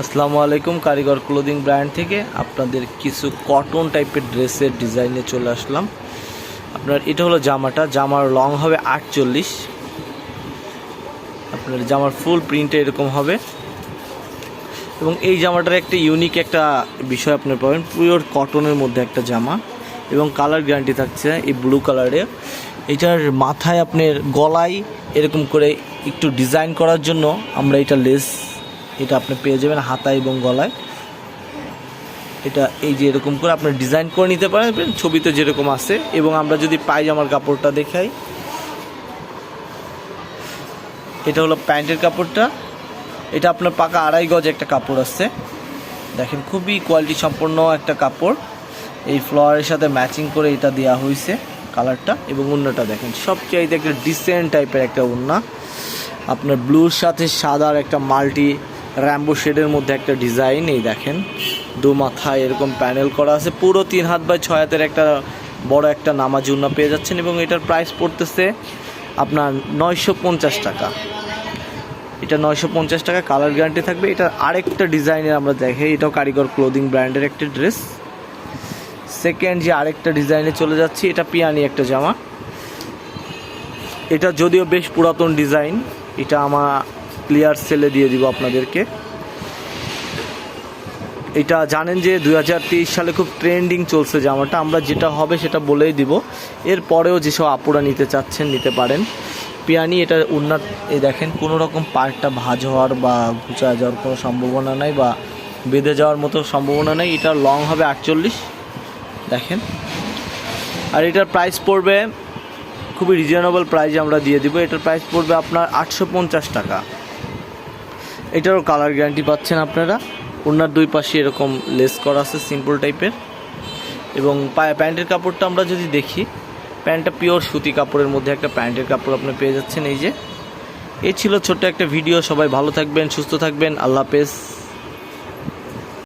আসসালামু আলাইকুম, কারিগর ক্লোদিং ব্র্যান্ড থেকে আপনাদের কিছু কটন টাইপের ড্রেসের ডিজাইনে চলে আসলাম। আপনার, এটা হলো জামাটা, জামার লং হবে আটচল্লিশ। আপনার জামার ফুল প্রিন্টে এরকম হবে। এবং এই জামাটার একটা ইউনিক একটা বিষয় আপনি পাবেন পিওর কটনের মধ্যে একটা জামা। এবং কালার গ্যারান্টি থাকছে এই ব্লু কালারে এটার মাথায় আপনার গলায় এরকম করে একটু ডিজাইন করার জন্য আমরা এটা লেস এটা আপনি পেয়ে যাবেন হাতায় এবং গলায়। এটা এই যে এরকম করে আপনি ডিজাইন করে নিতে পারেন ছবিতে যেরকম আছে। এবং আমরা যদি পায়জামার কাপড়টা দেখাই, এটা হলো প্যান্টের কাপড়টা। এটা আপনার পাকা আড়াই গজ একটা কাপড় আছে। দেখেন, খুবই কোয়ালিটি সম্পন্ন একটা কাপড়। এই ফ্লোয়ারের সাথে ম্যাচিং করে এটা দেওয়া হয়েছে কালারটা এবং উন্নাটা দেখেন। সবচাইতে একটা ডিসেন্ট টাইপের একটা উন্না। আপনার ব্লুর সাথে সাদার একটা মাল্টি র্যাম্বো শেডের মধ্যে একটা ডিজাইন এই দেখেন। দু মাথায় এরকম প্যানেল করা আছে, পুরো তিন হাত বাই ছয় হাতের একটা বড় একটা নামাজ উন্না পেয়ে যাচ্ছেন এবং এটার প্রাইস পড়তেছে আপনার নয়শো পঞ্চাশ টাকা। এটা নয়শো পঞ্চাশ টাকা কালার গ্যারান্টি থাকবে। এটা আরেকটা ডিজাইনের আমরা দেখি, এটাও কারিগর ক্লোদিং ব্র্যান্ডের একটা ড্রেস সেকেন্ড যে আরেকটা ডিজাইনে চলে যাচ্ছি, এটা পিয়ানি একটা জামা। এটা যদিও বেশ পুরাতন ডিজাইন এটা আমার ক্লিয়ার সেলে দিয়ে দিব আপনাদেরকে। এটা জানেন যে দু হাজার তেইশ সালে খুব ট্রেন্ডিং চলছে জামাটা, আমরা যেটা হবে সেটা বলেই দিব। এরপরেও যেসব আপুরা নিতে চাচ্ছেন, নিতে পারেন। পিয়ানি, এটা উন্নত এ দেখেন, কোনো রকম পার্টটা ভাজ হওয়ার বা ঘুচা যাওয়ার কোনো সম্ভাবনা নাই বা বেঁধে যাওয়ার মতো সম্ভাবনা নেই। এটা লং হবে আটচল্লিশ। দেখেন। আর এটার প্রাইস পড়বে, খুবই রিজনেবল প্রাইজে আমরা দিয়ে দিব। এটার প্রাইস পড়বে আপনার আটশো পঞ্চাশ টাকা। এটারও কালার গ্যারান্টি পাচ্ছেন আপনারা। ওনার দুই পাশে এরকম লেস করা আছে সিম্পল টাইপের এবং পায়ে প্যান্টের কাপড়টা আমরা যদি দেখি, প্যান্টটা পিওর সুতি কাপড়ের মধ্যে একটা প্যান্টের কাপড় আপনি পেয়ে যাচ্ছেন এই যে। এই ছিল ছোট্ট একটা ভিডিও সবাই ভালো থাকবেন, সুস্থ থাকবেন, আল্লাহ হাফেজ।